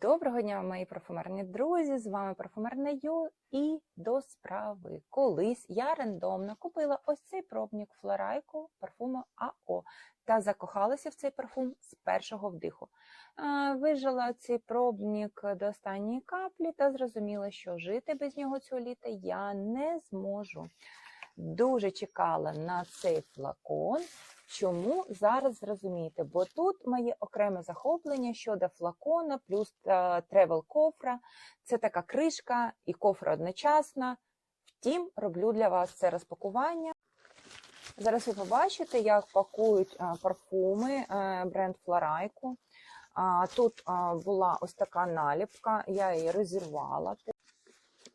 Доброго дня, мої парфумерні друзі! З вами парфумерна Ю і до справи. Колись я рандомно купила ось цей пробник флорайку парфуму АО та закохалася в цей парфум з першого вдиху. Вижила цей пробник до останньої каплі та зрозуміла, що жити без нього цього літа я не зможу. Дуже чекала на цей флакон. Чому зараз зрозумієте? Бо тут моє окреме захоплення щодо флакона, плюс тревел кофра. Це така кришка і кофра одночасно. Втім, роблю для вас це розпакування. Зараз ви побачите, як пакують парфуми бренд Флорайку. Тут була ось така наліпка, я її розірвала.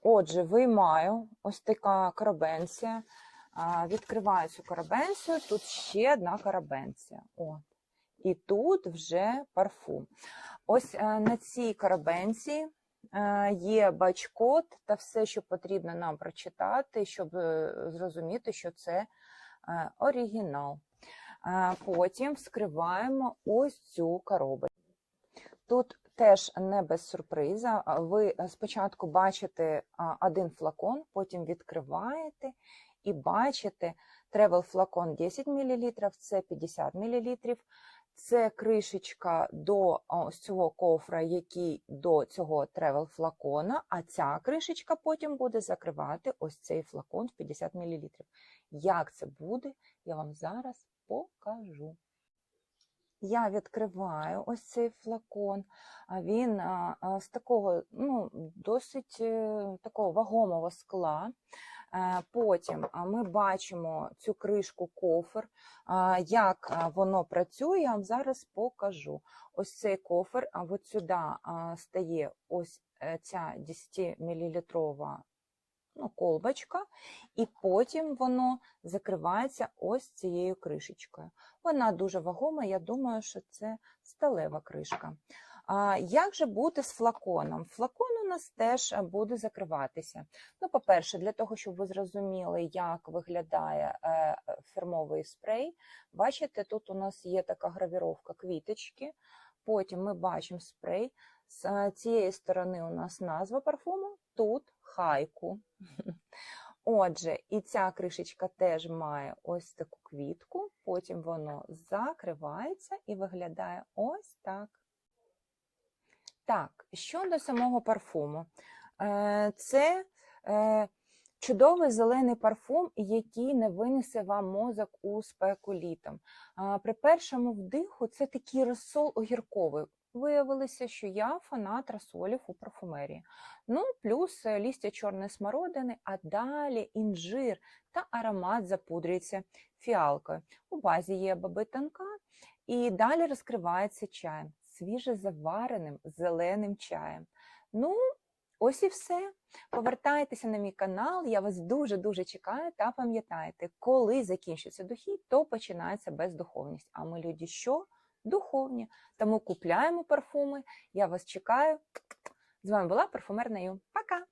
Отже, виймаю ось така карабенція. Відкриваю цю карабенцію, тут ще одна карабенція. От. І тут вже парфум. Ось е, на цій карабенції е, є бач-код та все, що потрібно нам прочитати, щоб е, зрозуміти, що це оригінал. Потім вскриваємо ось цю коробочку. Тут теж не без сюрприза. Ви спочатку бачите один флакон, потім відкриваєте і бачите, тревел флакон 10 мл, це 50 мл. Це кришечка до ось цього кофра, який до цього тревел флакона, а ця кришечка потім буде закривати ось цей флакон в 50 мл. Як це буде, я вам зараз покажу. Я відкриваю ось цей флакон, а він з такого ну, досить е, такого вагомого скла. Е, потім ми бачимо цю кришку кофер. Як воно працює, я вам зараз покажу. Ось цей кофер, а от сюди стає ось е, ця 10-мл ну, колбочка, і потім воно закривається ось цією кришечкою. Вона дуже вагома, я думаю, що це сталева кришка. А Як же бути з флаконом? Флакон у нас теж буде закриватися. Ну, По-перше, для того, щоб ви зрозуміли, як виглядає е, фірмовий спрей, бачите, тут у нас є така гравіровка квіточки, потім ми бачимо спрей. З цієї сторони у нас назва парфуму, тут хайку. Отже, і ця кришечка теж має ось таку квітку, потім воно закривається і виглядає ось так. Так, щодо самого парфуму, е, це е, чудовий зелений парфум, який не винесе вам мозок у спеку літом. При першому вдиху це такий розсол огірковий. Виявилося, що я фанат розсолів у парфумерії. Ну, плюс е, лістя чорної смородини, а далі інжир та аромат запудрюється фіалкою. У базі є баби тонка, і далі розкривається чаєм свіже завареним зеленим чаєм. Ну, ось і все. Повертайтеся на мій канал, я вас дуже-дуже чекаю та пам'ятайте, коли закінчиться дохід, то починається бездуховність. А ми люди що? Духовні. Тому купляємо парфуми. Я вас чекаю. З вами була парфумерна Ю. Пока!